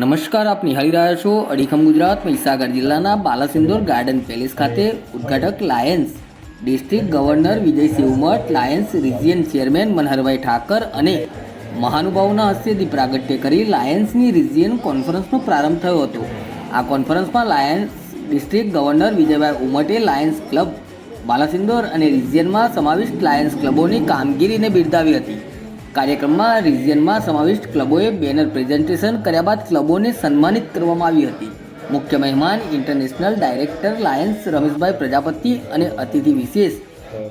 નમસ્કાર, આપ નિહાળી રહ્યા છો અડીખમ ગુજરાત મહીસાગર જિલ્લાના બાલાસિંદોર ગાર્ડન પેલેસ ખાતે ઉદ્ઘાટક lions district governor Vijaysinh Umat lions region chairman Manharbhai Thakar અને મહાનુભાવોના હસ્તે દીપ્રાગટ્ય કરી લાયન્સની રિજિયન કોન્ફરન્સનો પ્રારંભ થયો હતો. આ કોન્ફરન્સમાં લાયન્સ ડિસ્ટ્રિક્ટ ગવર્નર વિજયભાઈ ઉમટે લાયન્સ ક્લબ, બાલાસિંદોર અને રિજિયનમાં સમાવિષ્ટ લાયન્સ ક્લબોની કામગીરીને બિરદાવી હતી. કાર્યક્રમમાં રિજિયનમાં સમાવિષ્ટ ક્લબોએ બેનર પ્રેઝન્ટેશન કર્યા બાદ ક્લબોને સન્માનિત કરવામાં આવી હતી. મુખ્ય મહેમાન international director lions Rameshbhai Prajapati અને અતિથિ વિશેષ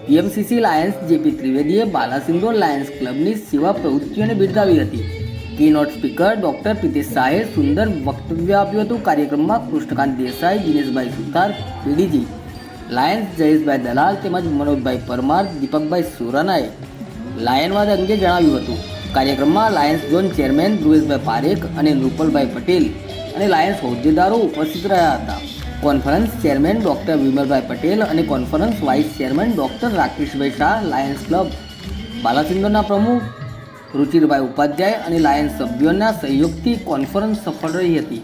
પીએમસીસી લાયન્સ જેપી ત્રિવેદીએ બાલાસિંગોર લાયન્સ ક્લબની સેવા પ્રવૃત્તિઓને બિરદાવી હતી. કીનોટ સ્પીકર ડોક્ટર પ્રિતેશ શાહે સુંદર વક્તવ્ય આપ્યું હતું કાર્યક્રમમાં કૃષ્ણકાંત દેસાઈ, દિનેશભાઈ સુતાર પીડીજી, લાયન્સ જયેશભાઈ દલાલ તેમજ મનોજભાઈ પરમાર, દીપકભાઈ સુરાનાએ લાયનવાદ અંગે જણાવ્યું હતું. કાર્યક્રમમાં Lions zone chairman Dhruveshbhai Parekh અને નૃપલભાઈ પટેલ અને લાયન્સ હોદ્દેદારો ઉપસ્થિત રહ્યા હતા. Conference chairman doctor Vimalbhai Patel અને conference vice chairman doctor Rakeshbhai Shah Lions club. બાલાસિંદરના પ્રમુખ રુચિરભાઈ ઉપાધ્યાય અને લાયન્સ સભ્યોના સહયોગથી કોન્ફરન્સ સફળ રહી હતી.